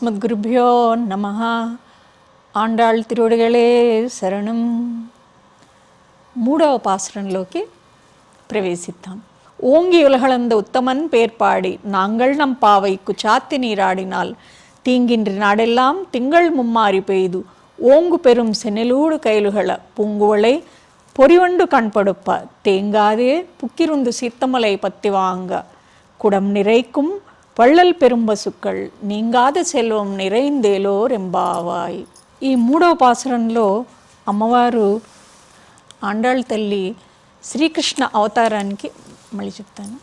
అస్మద్గురుభ్యో నమ ఆండాళ్ తిరువడిగళే శరణం மூடவ பாசுரன்லோக்கி பிரவேசித்தான் ஓங்கி உலகளந்த உத்தமன் பேர்பாடி நாங்கள் நம் பாவைக்கு சாத்தி நீராடினால் தீங்கின்றி நாடெல்லாம் திங்கள் மும்மாறி பெய்து ஓங்கு பெரும் சென்னலூடு கைலுகள பூங்குவளை பொறிவண்டு கண்படுப்ப தேங்காதே புக்கிருந்து சித்தமலை பத்தி வாங்க குடம் நிறைக்கும் పళ్ళల్ பெரும்பசுக்கள் நீங்காத செல்வம் நிறைந்தேலோ రెంబావాయ్ ఈ మూడవ పాసురంలో అమ్మవారు ఆండాళ్ళ తల్లి శ్రీకృష్ణ అవతారానికి మళ్ళీ చెప్తాను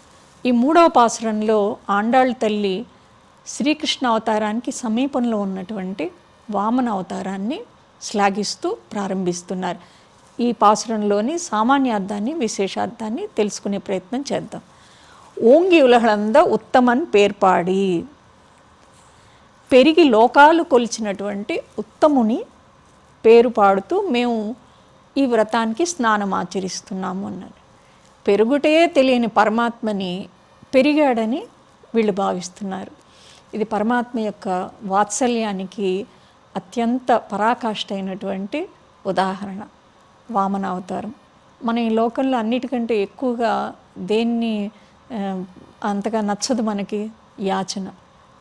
ఈ మూడవ పాసురంలో ఆండాళ్ళ తల్లి శ్రీకృష్ణ అవతారానికి సమీపంలో ఉన్నటువంటి వామన అవతారాన్ని శ్లాఘిస్తూ ప్రారంభిస్తున్నారు. ఈ పాసురంలోని సామాన్యార్థాన్ని విశేషార్థాన్ని తెలుసుకునే ప్రయత్నం చేద్దాం. ఓంగి ఉలహళంద ఉత్తమన్ పేర్పాడి. పెరిగి లోకాలు కొలిచినటువంటి ఉత్తముని పేరు పాడుతూ మేము ఈ వ్రతానికి స్నానం ఆచరిస్తున్నాము అన్నారు పెరుగుటే తెలియని పరమాత్మని పెరిగాడని వీళ్ళు భావిస్తున్నారు. ఇది పరమాత్మ యొక్క వాత్సల్యానికి అత్యంత పరాకాష్ట అయినటువంటి ఉదాహరణ వామనావతారం. మన ఈ లోకంలో అన్నిటికంటే ఎక్కువగా దేన్ని అంతగా నచ్చదు మనకి యాచన.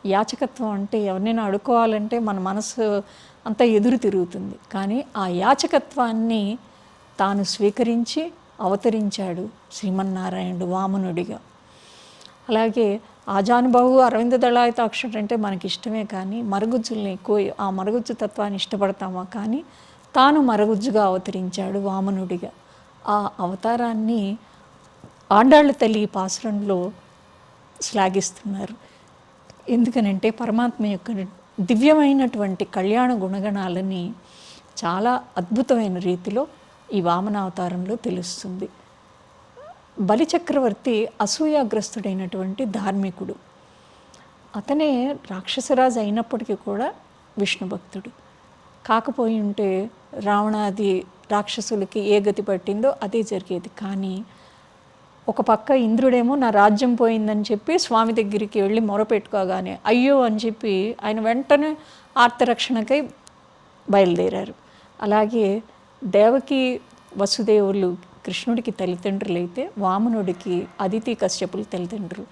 యాచకత్వం అంటే ఎవరినైనా అడుకోవాలంటే మన మనసు అంతా ఎదురు తిరుగుతుంది. కానీ ఆ యాచకత్వాన్ని తాను స్వీకరించి అవతరించాడు శ్రీమన్నారాయణుడు వామనుడిగా. అలాగే ఆజానుబాహు అరవింద దళాయుతాక్షుడు అంటే మనకి ఇష్టమే కానీ మరుగుజ్జుల్ని ఎక్కువ ఆ మరుగుజ్జు తత్వాన్ని ఇష్టపడతామా కానీ తాను మరుగుజ్జుగా అవతరించాడు వామనుడిగా. ఆ అవతారాన్ని ఆండాళ్ళ తల్లి పాసురంలో శ్లాఘిస్తున్నారు. ఎందుకనంటే పరమాత్మ యొక్క దివ్యమైనటువంటి కళ్యాణ గుణగణాలని చాలా అద్భుతమైన రీతిలో ఈ వామనావతారంలో తెలుస్తుంది. బలిచక్రవర్తి అసూయాగ్రస్తుడైనటువంటి ధార్మికుడు. అతనే రాక్షసరాజు అయినప్పటికీ కూడా విష్ణుభక్తుడు కాకపోయి ఉంటే రావణాది రాక్షసులకి ఏ గతి పట్టిందో అదే జరిగేది. కానీ ఒక పక్క ఇంద్రుడేమో నా రాజ్యం పోయిందని చెప్పి స్వామి దగ్గరికి వెళ్ళి మొరపెట్టుకోగానే అయ్యో అని చెప్పి ఆయన వెంటనే ఆర్తరక్షణకై బయలుదేరారు. అలాగే దేవకి వసుదేవులు కృష్ణుడికి తల్లిదండ్రులు అయితే వామనుడికి అదితి కశ్యపులు తల్లిదండ్రులు.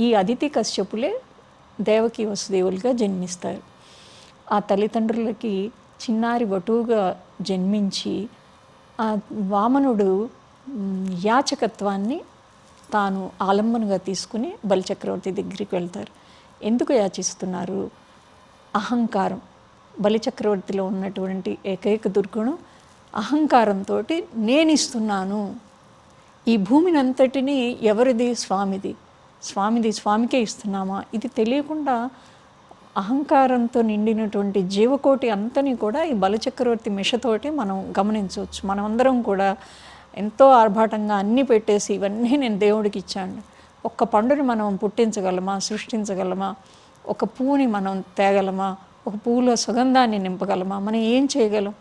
ఈ అదితి కశ్యపులే దేవకి వసుదేవులుగా జన్మిస్తారు. ఆ తల్లిదండ్రులకి చిన్నారి వటువుగా జన్మించి ఆ వామనుడు యాచకత్వాన్ని తాను ఆలంబనగా తీసుకుని బలిచక్రవర్తి దగ్గరికి వెళ్తారు. ఎందుకు యాచిస్తున్నారు? అహంకారం. బలిచక్రవర్తిలో ఉన్నటువంటి ఏకైక దుర్గుణం అహంకారంతో నేను ఇస్తున్నాను ఈ భూమిని ఎవరిది? స్వామిది. స్వామిది స్వామికే ఇస్తున్నామా? ఇది తెలియకుండా అహంకారంతో నిండినటువంటి జీవకోటి అంతని కూడా ఈ బలచక్రవర్తి మిషతోటి మనం గమనించవచ్చు. మనమందరం కూడా ఎంతో ఆర్భాటంగా అన్నీ పెట్టేసి ఇవన్నీ నేను దేవుడికి ఇచ్చాను. ఒక్క పండుని మనం పుట్టించగలమా? సృష్టించగలమా? ఒక పువ్వుని మనం తేగలమా? ఒక పువ్వులో సుగంధాన్ని నింపగలమా? మనం ఏం చేయగలం?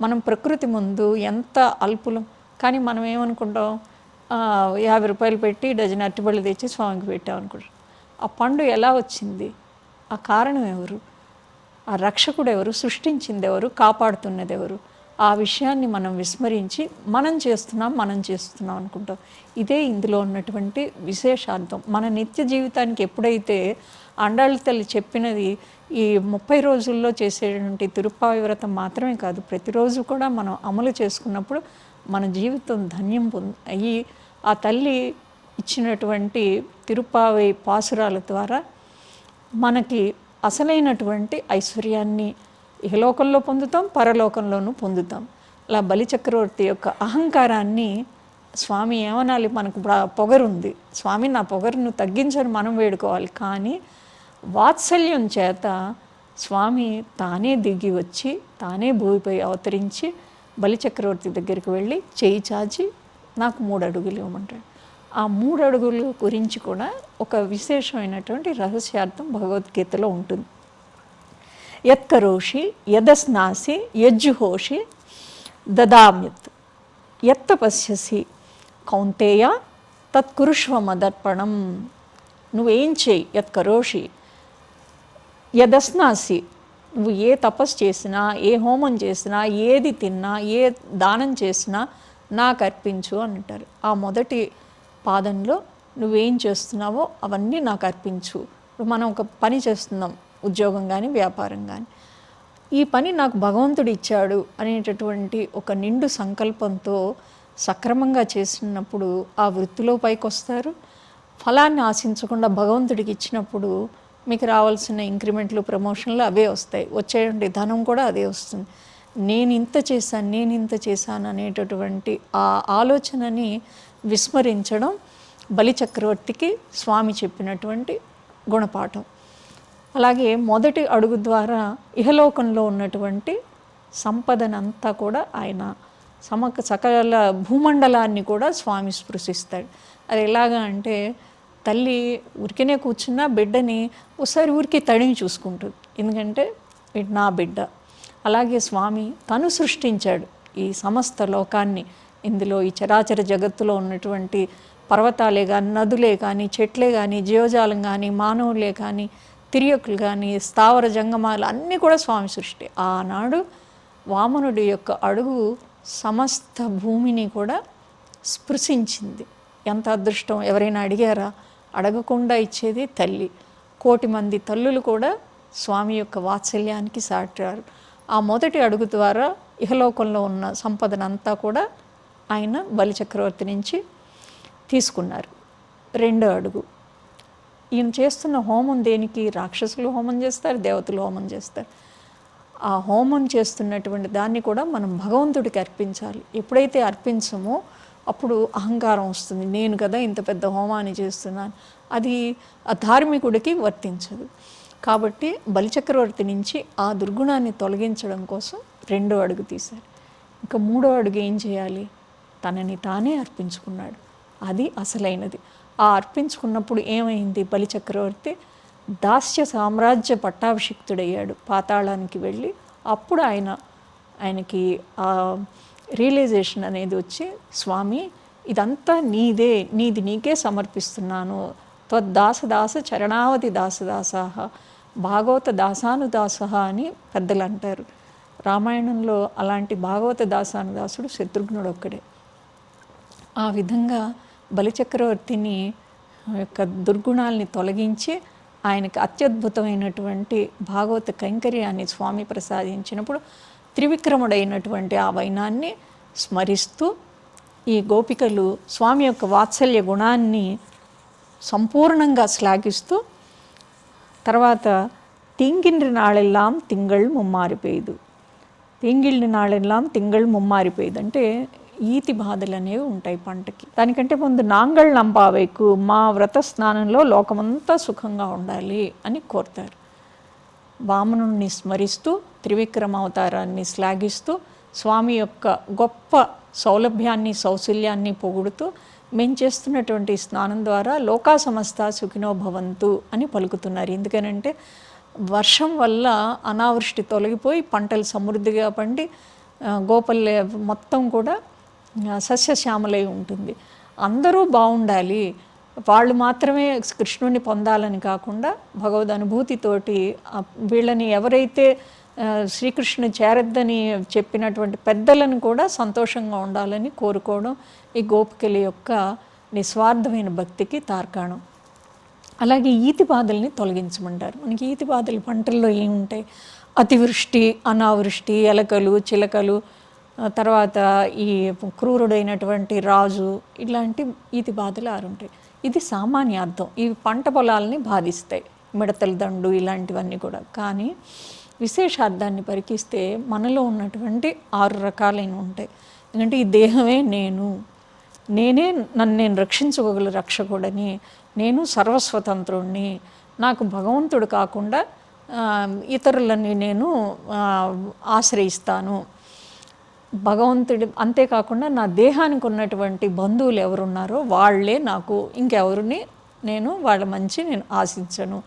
మనం ప్రకృతి ముందు ఎంత అల్పులం? కానీ మనం ఏమనుకుంటాం? యాభై రూపాయలు పెట్టి డజన్ అరటిపళ్ళు తెచ్చి స్వామికి పెట్టాం అనుకుంటాం. ఆ పండు ఎలా వచ్చింది? ఆ కారణం ఎవరు? ఆ రక్షకుడు ఎవరు? సృష్టించింది ఎవరు? కాపాడుతున్నది ఎవరు? ఆ విషయాన్ని మనం విస్మరించి మనం చేస్తున్నాం మనం చేస్తున్నాం అనుకుంటాం. ఇదే ఇందులో ఉన్నటువంటి విశేషార్థం. మన నిత్య జీవితానికి ఎప్పుడైతే అండాళ్ళ తల్లి చెప్పినది ఈ ముప్పై రోజుల్లో చేసేటువంటి తిరుప్పావి వ్రతం మాత్రమే కాదు ప్రతిరోజు కూడా మనం అమలు చేసుకున్నప్పుడు మన జీవితం ధన్యం పొంది అయ్యి ఆ తల్లి ఇచ్చినటువంటి తిరుప్పావి పాసురాల ద్వారా మనకి అసలైనటువంటి ఐశ్వర్యాన్ని ఇహలోకంలో పొందుతాం పరలోకంలోనూ పొందుతాం. అలా బలిచక్రవర్తి యొక్క అహంకారాన్ని స్వామి ఏమనాలి? మనకు పొగరుంది. స్వామి నా పొగరును తగ్గించని మనం వేడుకోవాలి. కానీ వాత్సల్యం చేత స్వామి తానే దిగి వచ్చి తానే భూమిపై అవతరించి బలిచక్రవర్తి దగ్గరికి వెళ్ళి చేయి చాచి నాకు మూడు అడుగులు ఇవ్వమంటాడు. ఆ మూడు అడుగుల గురించి కూడా ఒక విశేషమైనటువంటి రహస్యార్థం భగవద్గీతలో ఉంటుంది. యత్కరోషి యదస్నాసి యజ్జుహోషి దదామ్యత్. యత్త పశ్యసి కౌంతేయ తత్కురుష్వ మదర్పణం నువ్వేం చేయి యత్కరోషి? యదస్నాసి నువ్వు ఏ తపస్సు చేసినా ఏ హోమం చేసినా ఏది తిన్నా ఏ దానం చేసినా నాకు అర్పించు అని అంటారు. ఆ మొదటి పాదంలో నువ్వేం చేస్తున్నావో అవన్నీ నాకు అర్పించు. ఇప్పుడు మనం ఒక పని చేస్తున్నాం. ఉద్యోగం కానీ వ్యాపారం కానీ ఈ పని నాకు భగవంతుడు ఇచ్చాడు అనేటటువంటి ఒక నిండు సంకల్పంతో సక్రమంగా చేసినప్పుడు ఆ వృత్తిలో పైకి వస్తారు ఫలాన్ని ఆశించకుండా భగవంతుడికి ఇచ్చినప్పుడు మీకు రావాల్సిన ఇంక్రిమెంట్లు ప్రమోషన్లు అవే వస్తాయి. వచ్చేటువంటి ధనం కూడా అదే వస్తుంది. నేను ఇంత చేశాను నేను ఇంత చేశాను అనేటటువంటి ఆ ఆలోచనని విస్మరించడం బలిచక్రవర్తికి స్వామి చెప్పినటువంటి గుణపాఠం. అలాగే మొదటి అడుగు ద్వారా ఇహలోకంలో ఉన్నటువంటి సంపదనంతా కూడా ఆయన సమక సకల భూమండలాన్ని కూడా స్వామి స్పృశిస్తాడు. అది ఎలాగా అంటే తల్లి ఉరికినే కూర్చున్న బిడ్డని ఒకసారి ఊరికి తడిని చూసుకుంటుంది. ఎందుకంటే ఇది నా బిడ్డ. అలాగే స్వామి తను సృష్టించాడు ఈ సమస్త లోకాన్ని. ఇందులో ఈ చరాచర జగత్తులో ఉన్నటువంటి పర్వతాలే కానీ నదులే కానీ చెట్లే కానీ జీవజాలం కానీ మానవులే కానీ తిరియకులు కానీ స్థావర జంగమాలు అన్నీ కూడా స్వామి సృష్టి. ఆనాడు వామనుడి యొక్క అడుగు సమస్త భూమిని కూడా స్పృశించింది. ఎంత అదృష్టం? ఎవరైనా అడిగారా? అడగకుండా ఇచ్చేది తల్లి. కోటి మంది తల్లులు కూడా స్వామి యొక్క వాత్సల్యానికి సాటారు ఆ మొదటి అడుగు ద్వారా ఇహలోకంలో ఉన్న సంపదనంతా కూడా ఆయన బలిచక్రవర్తి నుంచి తీసుకున్నారు. రెండో అడుగు. ఈయన చేస్తున్న హోమం దేనికి? రాక్షసులు హోమం చేస్తారు దేవతలు హోమం చేస్తారు. ఆ హోమం చేస్తున్నటువంటి దాన్ని కూడా మనం భగవంతుడికి అర్పించాలి. ఎప్పుడైతే అర్పించమో అప్పుడు అహంకారం వస్తుంది. నేను కదా ఇంత పెద్ద హోమాన్ని చేస్తున్నాను. అది ఆ ధార్మికుడికి వర్తించదు. కాబట్టి బలిచక్రవర్తి నుంచి ఆ దుర్గుణాన్ని తొలగించడం కోసం రెండో అడుగు తీశారు. ఇంకా మూడో అడుగు ఏం చేయాలి? తనని తానే అర్పించుకున్నాడు. అది అసలైనది. ఆ అర్పించుకున్నప్పుడు ఏమైంది? బలిచక్రవర్తి దాస్య సామ్రాజ్య పట్టాభిషిక్తుడయ్యాడు పాతాళానికి వెళ్ళి. అప్పుడు ఆయన ఆయనకి ఆ రియలైజేషన్ అనేది వచ్చి స్వామి ఇదంతా నీదే నీది నీకే సమర్పిస్తున్నాను. త్వద్దాసదాస చరణావతి దాసదాసాహ భాగవత దాసానుదాస అని పెద్దలు అంటారు. రామాయణంలో అలాంటి భాగవత దాసానుదాసుడు శత్రుఘ్నుడు ఒక్కడే. ఆ విధంగా బలిచక్రవర్తిని యొక్క దుర్గుణాల్ని తొలగించి ఆయనకి అత్యద్భుతమైనటువంటి భాగవత కైంకర్యాన్ని స్వామి ప్రసాదించినప్పుడు త్రివిక్రముడైనటువంటి ఆ వైనాన్ని స్మరిస్తూ ఈ గోపికలు స్వామి యొక్క వాత్సల్య గుణాన్ని సంపూర్ణంగా శ్లాఘిస్తూ తర్వాత తింగిన్రి నాళెల్లాం తింగళ్ ముమ్మారిపోయేదు తింగిళ్ళి నాళెల్లాం తింగళ్ ముమ్మారిపోయేది అంటే ఈతి బాధలు అనేవి ఉంటాయి పంటకి. దానికంటే ముందు నాంగళ్ నంబావైకు మా వ్రత స్నానంలో లోకమంతా సుఖంగా ఉండాలి అని కోరుతారు. వామనుణ్ణి స్మరిస్తూ త్రివిక్రమ అవతారాన్ని శ్లాఘిస్తూ స్వామి యొక్క గొప్ప సౌలభ్యాన్ని సౌశల్యాన్ని పొగుడుతూ మేము చేస్తున్నటువంటి స్నానం ద్వారా లోకా సమస్త సుఖినో భవంతు అని పలుకుతున్నారు. ఎందుకనంటే వర్షం వల్ల అనావృష్టి తొలగిపోయి పంటలు సమృద్ధిగా పండి గోపల్లె మొత్తం కూడా సస్యశ్యామలై ఉంటుంది. అందరూ బాగుండాలి వాళ్ళు మాత్రమే కృష్ణుని పొందాలని కాకుండా భగవద్ అనుభూతితోటి వీళ్ళని ఎవరైతే శ్రీకృష్ణుని చేరద్దని చెప్పినటువంటి పెద్దలను కూడా సంతోషంగా ఉండాలని కోరుకోవడం ఈ గోపికల యొక్క నిస్వార్థమైన భక్తికి తార్కాణం. అలాగే ఈతి బాధల్ని తొలగించమంటారు. మనకి ఈతి బాధలు పంటల్లో ఏముంటాయి? అతివృష్టి అనావృష్టి ఎలకలు చిలకలు తర్వాత ఈ క్రూరుడైనటువంటి రాజు ఇలాంటి ఈతి బాధలు ఆరుంటాయి. ఇది సామాన్య అర్థం. ఇవి పంట పొలాలని బాధిస్తాయి. మిడతల దండు ఇలాంటివన్నీ కూడా. కానీ విశేషార్థాన్ని పరికిస్తే మనలో ఉన్నటువంటి ఆరు రకాలైన ఉంటాయి. ఎందుకంటే ఈ దేహమే నేను. నేనే నన్ను నేను రక్షించుకోగల రక్షకుడని. నేను సర్వస్వతంత్రుణ్ణి. నాకు భగవంతుడు కాకుండా ఇతరులని నేను ఆశ్రయిస్తాను. భగవంతుడి అంతేకాకుండా నా దేహానికి ఉన్నటువంటి బంధువులు ఎవరున్నారో వాళ్ళే నాకు ఇంకెవరిని నేను వాళ్ళ మంచి నేను ఆశించను.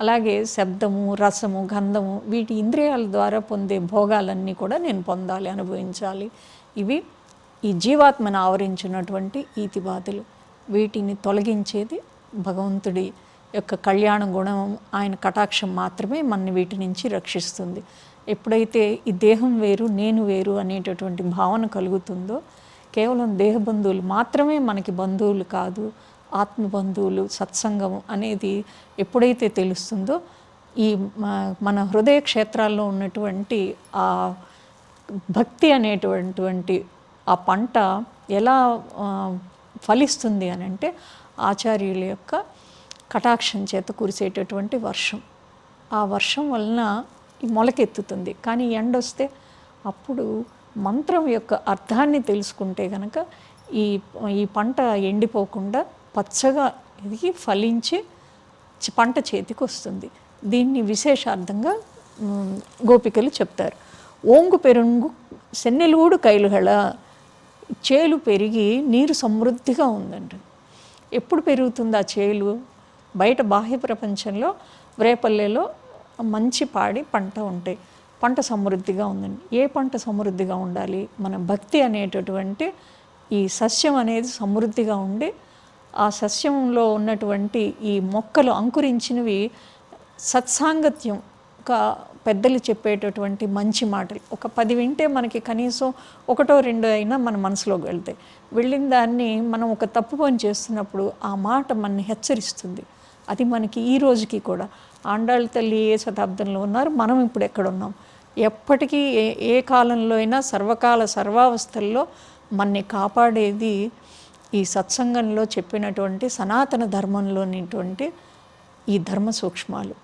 అలాగే శబ్దము రసము గంధము వీటి ఇంద్రియాల ద్వారా పొందే భోగాలన్నీ కూడా నేను పొందాలి అనుభవించాలి. ఇవి ఈ జీవాత్మను ఆవరించినటువంటి ఈతి బాధలు. వీటిని తొలగించేది భగవంతుడి యొక్క కళ్యాణ గుణం. ఆయన కటాక్షం మాత్రమే మన వీటి నుంచి రక్షిస్తుంది. ఎప్పుడైతే ఈ దేహం వేరు నేను వేరు అనేటటువంటి భావన కలుగుతుందో కేవలం దేహ బంధువులు మాత్రమే మనకి బంధువులు కాదు ఆత్మ బంధువులు సత్సంగం అనేది ఎప్పుడైతే తెలుస్తుందో ఈ మ- మన హృదయ క్షేత్రాల్లో ఉన్నటువంటి ఆ భక్తి అనేటటువంటి ఆ పంట ఎలా ఫలిస్తుంది అని అంటే ఆచార్యుల యొక్క కటాక్షం చేత కురిసేటటువంటి వర్షం. ఆ వర్షం వలన మొలకెత్తుతుంది కానీ ఎండ వస్తే అప్పుడు మంత్రం యొక్క అర్థాన్ని తెలుసుకుంటే కనుక ఈ ఈ పంట ఎండిపోకుండా పచ్చగా ఎదిగి ఫలించి పంట చేతికి వస్తుంది. దీన్ని విశేషార్థంగా గోపికలు చెప్తారు. ఓంగు పెరుంగు సెన్నెలూడు కైలుగళ చేలు పెరిగి నీరు సమృద్ధిగా ఉందంట. ఎప్పుడు పెరుగుతుంది ఆ చేలు? బయట బాహ్య ప్రపంచంలో రేపల్లెలో మంచి పాడి పంట ఉంటాయి పంట సమృద్ధిగా ఉందండి. ఏ పంట సమృద్ధిగా ఉండాలి? మన భక్తి అనేటటువంటి ఈ సస్యం అనేది సమృద్ధిగా ఉండి ఆ సస్యంలో ఉన్నటువంటి ఈ మొక్కలు అంకురించినవి సత్సాంగత్యం ఒక పెద్దలు చెప్పేటటువంటి మంచి మాటలు. ఒక పది వింటే మనకి కనీసం ఒకటో రెండో అయినా మన మనసులోకి వెళ్తాయి. వెళ్ళిన దాన్ని మనం ఒక తప్పు పని చేస్తున్నప్పుడు ఆ మాట మనని హెచ్చరిస్తుంది. అది మనకి ఈ రోజుకి కూడా ఆండాళ్ళ తల్లి ఏ శతాబ్దంలో ఉన్నారు? మనం ఇప్పుడు ఎక్కడ ఉన్నాం? ఎప్పటికీ ఏ ఏ కాలంలో అయినా సర్వకాల సర్వావస్థల్లో మనని కాపాడేది ఈ సత్సంగంలో చెప్పినటువంటి సనాతన ధర్మంలోనిటువంటి ఈ ధర్మ సూక్ష్మాలు.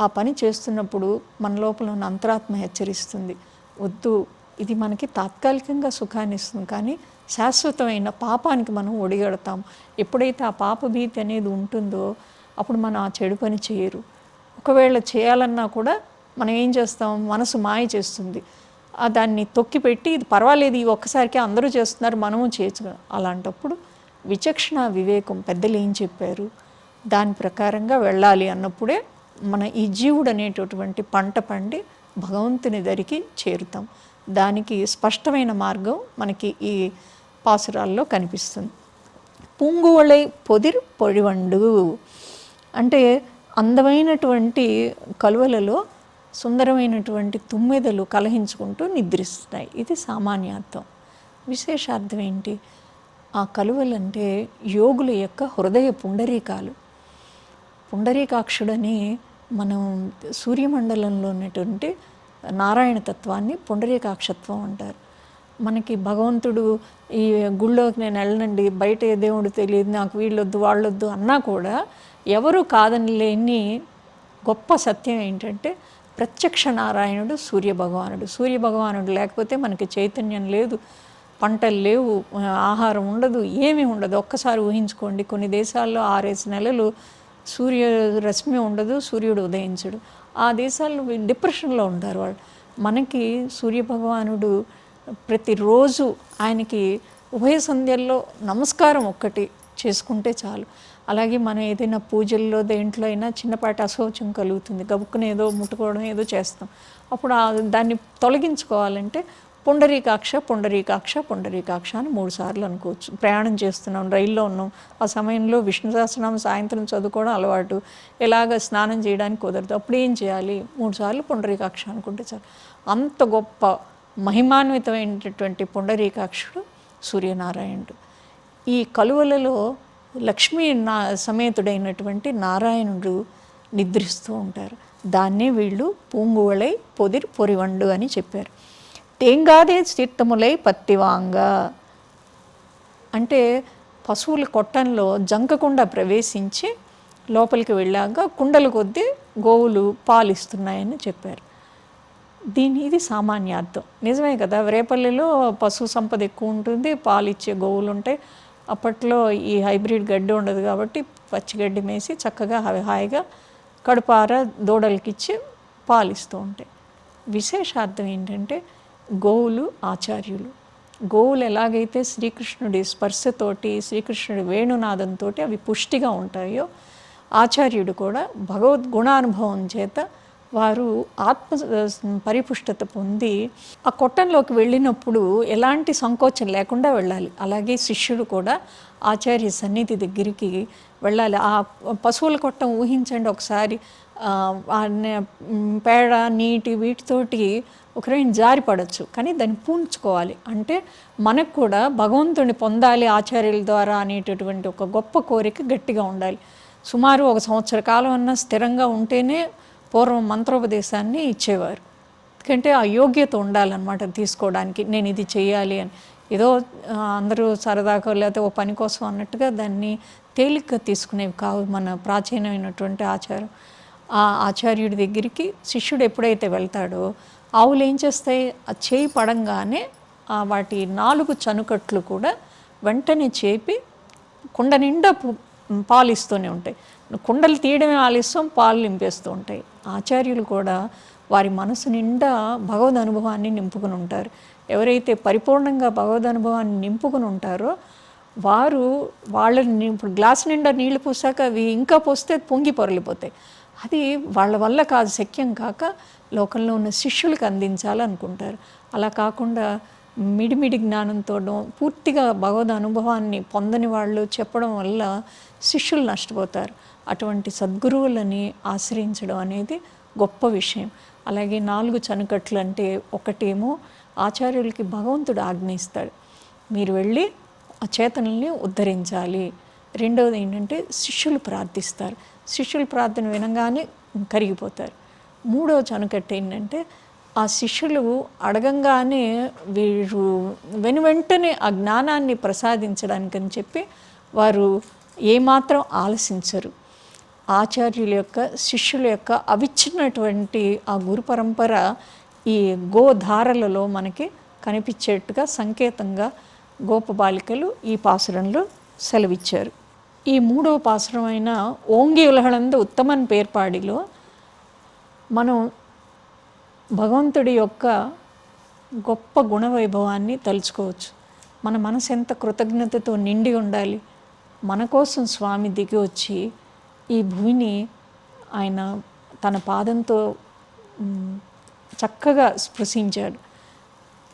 ఆ పని చేస్తున్నప్పుడు మన లోపల ఉన్న అంతరాత్మ హెచ్చరిస్తుంది. వద్దు ఇది మనకి తాత్కాలికంగా సుఖాన్ని ఇస్తుంది. కానీ శాశ్వతమైన పాపానికి మనం ఒడిగడతాం. ఎప్పుడైతే ఆ పాప భీతి అనేది ఉంటుందో అప్పుడు మనం ఆ చెడు పని చేయరు. ఒకవేళ చేయాలన్నా కూడా మనం ఏం చేస్తాం? మనసు మాయ చేస్తుంది. ఆ దాన్ని తొక్కిపెట్టి ఇది పర్వాలేదు ఈ ఒక్కసారికి అందరూ చేస్తున్నారు మనము చేయచ్చు. అలాంటప్పుడు విచక్షణ వివేకం పెద్దలు ఏం చెప్పారు? దాని ప్రకారంగా వెళ్ళాలి అన్నప్పుడే మన ఈ జీవుడు అనేటటువంటి పంట పండి భగవంతుని దరికి చేరుతాం. దానికి స్పష్టమైన మార్గం మనకి ఈ పాసురాల్లో కనిపిస్తుంది. పూంగువళై పొదిర్ పొడివండు. అంటే అందమైనటువంటి కలువలలో సుందరమైనటువంటి తుమ్మెదలు కలహించుకుంటూ నిద్రిస్తాయి. ఇది సామాన్యార్థం విశేషార్థం ఏంటి? ఆ కలువలంటే యోగుల యొక్క హృదయ పుండరీకాలు. పుండరీకాక్షుడని మనం సూర్యమండలంలో ఉన్నటువంటి నారాయణ తత్వాన్ని పుండరీకాక్షత్వం అంటారు. మనకి భగవంతుడు ఈ గుళ్ళోకి నేను వెళ్ళనండి బయట దేవుడు తెలియదు నాకు వీళ్ళొద్దు వాళ్ళొద్దు అన్నా కూడా ఎవరు కాదని లేని గొప్ప సత్యం ఏంటంటే ప్రత్యక్ష నారాయణుడు సూర్య భగవానుడు సూర్య భగవానుడు లేకపోతే మనకి చైతన్యం లేదు పంటలు లేవు ఆహారం ఉండదు ఏమీ ఉండదు. ఒక్కసారి ఊహించుకోండి కొన్ని దేశాల్లో ఆరేసి నెలలు సూర్య రశ్మి ఉండదు సూర్యుడు ఉదయించడు. ఆ దేశాల్లో డిప్రెషన్లో ఉంటారు వాళ్ళు. మనకి సూర్య భగవానుడు ప్రతిరోజు ఆయనకి ఉభయ సంధ్యల్లో నమస్కారం ఒక్కటి చేసుకుంటే చాలు. అలాగే మనం ఏదైనా పూజల్లో దేంట్లో అయినా చిన్నపాటి అశౌచం కలుగుతుంది. గబుక్కుని ఏదో ముట్టుకోవడం ఏదో చేస్తాం. అప్పుడు దాన్ని తొలగించుకోవాలంటే పుండరీకాక్ష పుండరీకాక్ష పుండరీకాక్ష అని మూడు సార్లు అనుకోవచ్చు. ప్రయాణం చేస్తున్నాం రైల్లో ఉన్నాం. ఆ సమయంలో విష్ణు సహస్రనామం సాయంత్రం చదువుకోవడం అలవాటు. ఎలాగ స్నానం చేయడానికి కుదరదు. అప్పుడు ఏం చేయాలి? మూడు సార్లు పుండరీకాక్ష అనుకుంటే చాలు. అంత గొప్ప మహిమాన్వితమైనటువంటి పుండరీకాక్షుడు సూర్యనారాయణుడు. ఈ కలువలలో లక్ష్మీ నా సమేతుడైనటువంటి నారాయణుడు నిద్రిస్తూ ఉంటారు. దాన్నే వీళ్ళు పూంగువలై పొదిరి పొరివండు అని చెప్పారు. తేంగాదే చిత్తములై పత్తివాంగ. అంటే పశువుల కొట్టంలో జంకకుండా ప్రవేశించి లోపలికి వెళ్ళాక కుండల కొద్దీ గోవులు పాలిస్తున్నాయని చెప్పారు. దీని ఇది సామాన్యార్థం నిజమే కదా రేపల్లిలో పశు సంపద ఎక్కువ ఉంటుంది పాలిచ్చే గోవులు ఉంటాయి అప్పట్లో ఈ హైబ్రిడ్ గడ్డి ఉండదు కాబట్టి పచ్చిగడ్డి మేసి చక్కగా అవి హాయిగా కడుపార దూడలకి ఇచ్చి పాలిస్తూ ఉంటాయి విశేషార్థం ఏంటంటే గోవులు ఆచార్యులు. గోవులు ఎలాగైతే శ్రీకృష్ణుడి స్పర్శతోటి శ్రీకృష్ణుడి వేణునాదంతో అవి పుష్టిగా ఉంటాయో ఆచార్యుడు కూడా భగవద్గుణానుభవం చేత వారు ఆత్మ పరిపుష్టత పొంది ఆ కొట్టంలోకి వెళ్ళినప్పుడు ఎలాంటి సంకోచం లేకుండా వెళ్ళాలి. అలాగే శిష్యుడు కూడా ఆచార్య సన్నిధి దగ్గరికి వెళ్ళాలి. ఆ పశువుల కొట్టం ఊహించండి ఒకసారి. పేడ నీటి వీటితోటి ఒకరైనా జారి పడవచ్చు కానీ దాన్ని పూడ్చుకోవాలి. అంటే మనకు కూడా భగవంతుని పొందాలి ఆచార్యుల ద్వారా అనేటటువంటి ఒక గొప్ప కోరిక గట్టిగా ఉండాలి. సుమారు ఒక సంవత్సర కాలం అన్నా స్థిరంగా ఉంటేనే పూర్వం మంత్రోపదేశాన్ని ఇచ్చేవారు. ఎందుకంటే ఆ యోగ్యత ఉండాలన్నమాట తీసుకోవడానికి. నేను ఇది చేయాలి అని. ఏదో అందరూ సరదాగా లేకపోతే ఓ పని కోసం అన్నట్టుగా దాన్ని తేలిగ్గా తీసుకునేవి కావు మన ప్రాచీనమైనటువంటి ఆచారం. ఆ ఆచార్యుడి దగ్గరికి శిష్యుడు ఎప్పుడైతే వెళ్తాడో ఆవులు ఏం చేస్తాయి? ఆ చేయి పడంగానే ఆ వాటి నాలుగు చనుకట్లు కూడా వెంటనే చేపి కుండ నిండా పాలు ఇస్తూనే ఉంటాయి. కుండలు తీయడమే ఆలస్యం పాలు నింపేస్తూ ఉంటాయి. ఆచార్యులు కూడా వారి మనసు నిండా భగవద్ అనుభవాన్ని నింపుకుని ఉంటారు. ఎవరైతే పరిపూర్ణంగా భగవద్ అనుభవాన్ని నింపుకుని ఉంటారో వారు వాళ్ళని ఇప్పుడు గ్లాస్ నిండా నీళ్ళు పోసాక అవి ఇంకా పోస్తే పొంగి పొరలిపోతాయి. అది వాళ్ళ వల్ల కాదు శక్యం కాక లోకంలో ఉన్న శిష్యులకు అందించాలనుకుంటారు. అలా కాకుండా మిడిమిడి జ్ఞానంతో పూర్తిగా భగవద్ అనుభవాన్ని పొందని వాళ్ళు చెప్పడం వల్ల శిష్యులు నష్టపోతారు. అటువంటి సద్గురువులని ఆశ్రయించడం అనేది గొప్ప విషయం. అలాగే నాలుగు చనుకట్లు అంటే ఒకటేమో ఆచార్యులకి భగవంతుడు ఆజ్ఞయిస్తాడు. మీరు వెళ్ళి ఆ చేతనల్ని ఉద్ధరించాలి. రెండవది ఏంటంటే శిష్యులు ప్రార్థిస్తారు. శిష్యులు ప్రార్థన వినగానే కరిగిపోతారు. మూడవ చనుకట్టు ఏంటంటే ఆ శిష్యులు అడగంగానే వీరు వెను వెంటనే ఆ జ్ఞానాన్ని ప్రసాదించడానికని చెప్పి వారు ఏమాత్రం ఆలసించరు. ఆచార్యుల యొక్క శిష్యుల యొక్క అవిచ్చినటువంటి ఆ గురు పరంపర ఈ గోధారలలో మనకి కనిపించేట్టుగా సంకేతంగా గోపబాలికలు ఈ పాసురంలో సెలవిచ్చారు. ఈ మూడవ పాసురమైన ఓంగి ఉలహళందు ఉత్తమన్ పేర్పాడిలో మనం భగవంతుడి యొక్క గొప్ప గుణవైభవాన్ని తలుచుకోవచ్చు. మన మనసు ఎంత కృతజ్ఞతతో నిండి ఉండాలి. మన కోసం స్వామి దిగి వచ్చి ఈ భూమిని ఆయన తన పాదంతో చక్కగా స్పృశించాడు.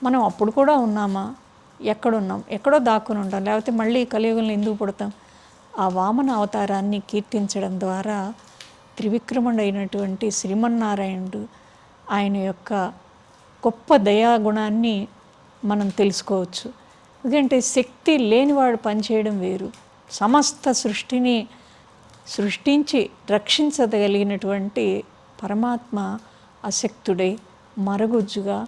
మనం అప్పుడు కూడా ఉన్నామా? ఎక్కడున్నాం? ఎక్కడో దాక్కుని ఉంటాం. లేకపోతే మళ్ళీ కలియుగంలో ఎందుకు పుడతాం? ఆ వామన అవతారాన్ని కీర్తించడం ద్వారా త్రివిక్రముడు అయినటువంటి శ్రీమన్నారాయణుడు ఆయన యొక్క గొప్ప దయాగుణాన్ని మనం తెలుసుకోవచ్చు. ఎందుకంటే శక్తి లేనివాడు పనిచేయడం వేరు. సమస్త సృష్టిని సృష్టించి రక్షించగలిగినటువంటి పరమాత్మ అశక్తుడై మరగుజ్జుగా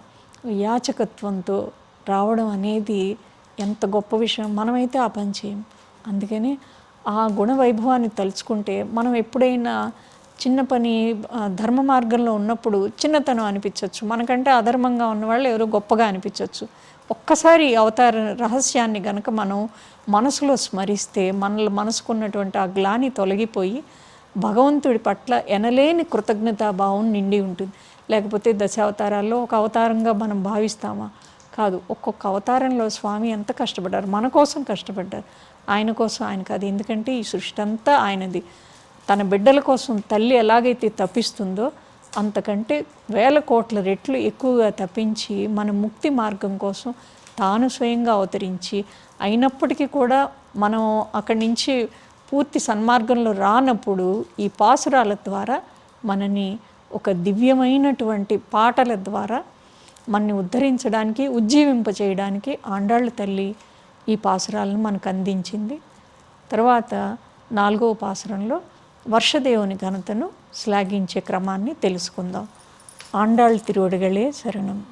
యాచకత్వంతో రావడం అనేది ఎంత గొప్ప విషయం. మనమైతే ఆ పని చేయం. అందుకని ఆ గుణ వైభవాన్ని తలుచుకుంటే మనం ఎప్పుడైనా చిన్న పని ధర్మ మార్గంలో ఉన్నప్పుడు చిన్నతనం అనిపించవచ్చు మనకంటే అధర్మంగా ఉన్న వాళ్ళు ఎవరో గొప్పగా అనిపించవచ్చు ఒక్కసారి అవతార రహస్యాన్ని గనక మనం మనసులో స్మరిస్తే మనలో మనసుకున్నటువంటి ఆ గ్లాని తొలగిపోయి భగవంతుడి పట్ల ఎనలేని కృతజ్ఞతాభావం నిండి ఉంటుంది. లేకపోతే దశావతారాల్లో ఒక అవతారంగా మనం భావిస్తామా? కాదు. ఒక్కొక్క అవతారంలో స్వామి ఎంత కష్టపడ్డారు? మన కోసం కష్టపడ్డారు. ఆయన కోసం ఆయనకు అది. ఎందుకంటే ఈ సృష్టి అంతా ఆయనది. తన బిడ్డల కోసం తల్లి ఎలాగైతే తప్పిస్తుందో అంతకంటే వేల కోట్ల రెట్లు ఎక్కువగా తప్పించి మన ముక్తి మార్గం కోసం తాను స్వయంగా అవతరించి అయినప్పటికీ కూడా మనం అక్కడి నుంచి పూర్తి సన్మార్గంలో రానప్పుడు ఈ పాసురాల ద్వారా మనని ఒక దివ్యమైనటువంటి పాటల ద్వారా మనని ఉద్ధరించడానికి ఉజ్జీవింప చేయడానికి ఆండాళ్ళ తల్లి ఈ పాసురాలను మనకు అందించింది. తర్వాత నాలుగవ పాసురంలో వర్షదేవుని ఘనతను శ్లాఘించే క్రమాన్ని తెలుసుకుందాం. ఆండాళ్ తిరువడిగలే శరణం.